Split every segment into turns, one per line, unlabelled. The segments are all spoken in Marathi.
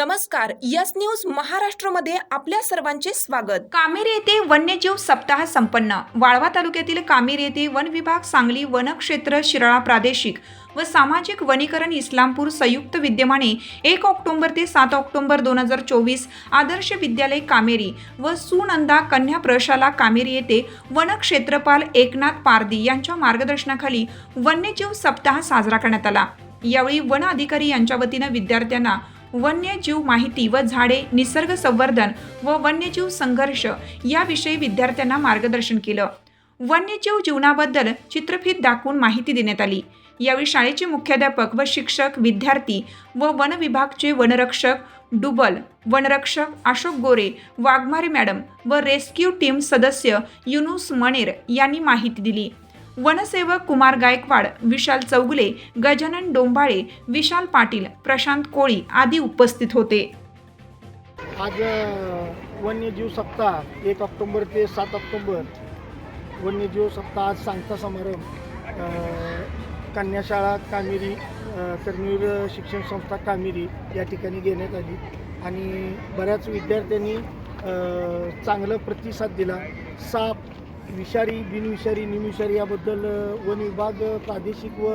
नमस्कार यस न्यूज महाराष्ट्रमध्ये आपल्या सर्वांचे स्वागत. कामेरी येथे वन्यजीव सप्ताह संपन्न. वाळवा तालुक्यातील कामेरी येथे वन विभाग सांगली वनक्षेत्र शिराळा प्रादेशिक व सामाजिक वनीकरण इस्लामपूर संयुक्त विद्यमाने एक ऑक्टोबर ते सात ऑक्टोबर दोन हजार चोवीस आदर्श विद्यालय कामेरी व सुनंदा कन्या प्रशाला कामेरी येथे वनक्षेत्रपाल एकनाथ पारदी यांच्या मार्गदर्शनाखाली वन्यजीव सप्ताह साजरा करण्यात आला. यावेळी वन अधिकारी यांच्या वतीनं विद्यार्थ्यांना वन्यजीव माहिती व झाडे निसर्ग संवर्धन व वन्यजीव संघर्ष याविषयी विद्यार्थ्यांना मार्गदर्शन केलं. वन्यजीव जीवनाबद्दल चित्रफित दाखवून माहिती देण्यात आली. यावेळी शाळेचे मुख्याध्यापक व शिक्षक विद्यार्थी व वन विभागचे वनरक्षक डुबल वनरक्षक अशोक गोरे वाघमारे मॅडम व रेस्क्यू टीम सदस्य युनुस मणेर यांनी माहिती दिली. वनसेवक कुमार गायकवाड विशाल चौगुले गजानन डोंबाळे विशाल पाटील प्रशांत कोळी आदी उपस्थित होते.
आज वन्यजीव सप्ताह एक ऑक्टोबर ते सात ऑक्टोबर. वन्यजीव सप्ताह आज सांगता समारंभ. कन्याशाळा कामेरी अ, कर्मवीर शिक्षण संस्था कामेरी या ठिकाणी घेण्यात आली. आणि बऱ्याच विद्यार्थ्यांनी चांगला प्रतिसाद दिला. साप विषारी बिनविषारी निमविषारी याबद्दल वन विभाग प्रादेशिक व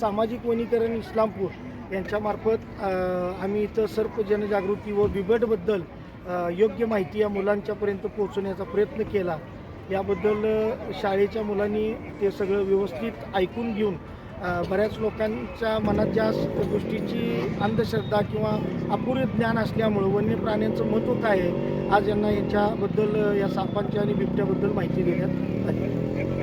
सामाजिक वनीकरण इस्लामपूर यांच्यामार्फत आम्ही इथं सर्प जनजागृती व बिबटबद्दल योग्य माहिती या मुलांच्यापर्यंत पोहोचवण्याचा प्रयत्न केला. याबद्दल शाळेच्या मुलांनी ते सगळं व्यवस्थित ऐकून घेऊन बऱ्याच लोकांच्या मनात ज्या गोष्टीची अंधश्रद्धा किंवा अपुरे ज्ञान असल्यामुळं वन्य प्राण्यांचं महत्त्व काय आहे आज यांना यांच्याबद्दल या सापांच्या आणि बिबट्याबद्दल माहिती देण्यात आली.